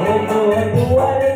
ও দুয়ারে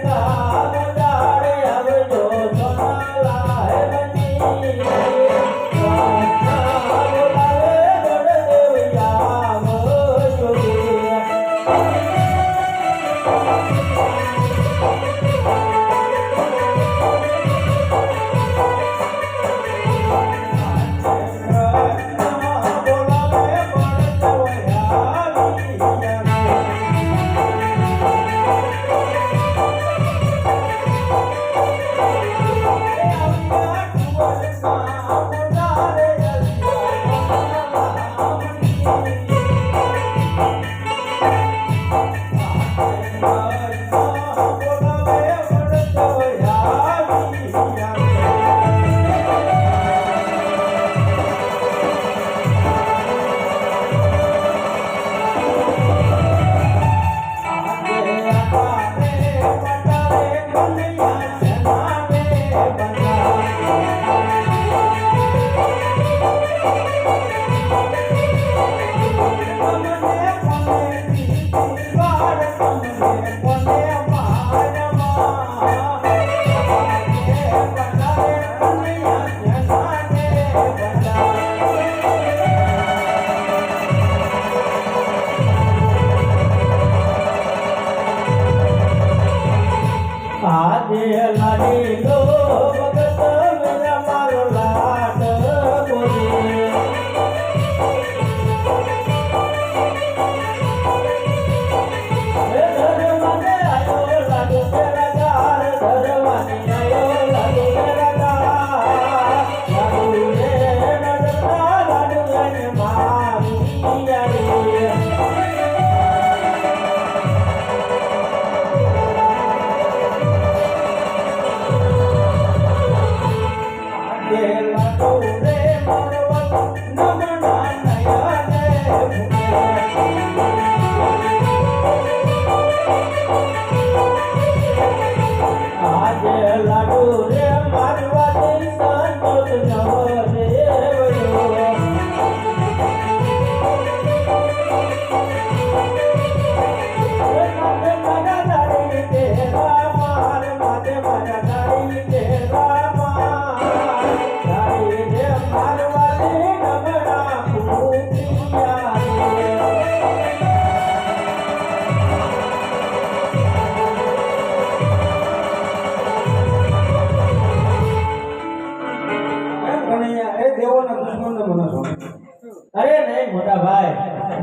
આજે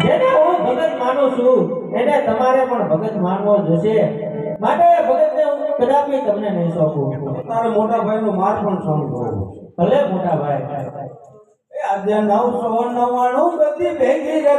જેને હું ભગત માનું છું એને તમારે પણ ભગત માનવો જોશે. માટે ભગતને હું કદાપી તમને નહીં સોંપું. તારા મોટા ભાઈનો માર પણ સહન ભલે મોટા ભાઈ. એ આજે નવસો નવ્વાણું બધી ભેગી રે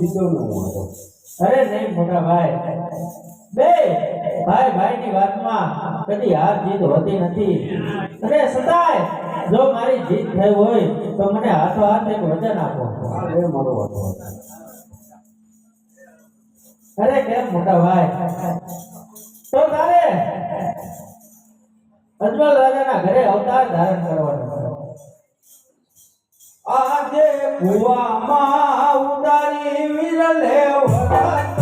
જીતો ન હતો. અરે નહીં મોટા ભાઈ. બે ભાઈ ભાઈની વાતમાં કદી હાર જીત હોતી નથી. અને છતાંય જો મારી જીત થઈ હોય તો મને હાથો હાથ એક વચન આપો. એ મારો વાતો અરે કેમ મોટા ભાઈ? તો તારે અજમલ રાજાના ઘરે અવતાર ધારણ કરવાનો. આજે કુવામાં ઉતારી વિરલે વરત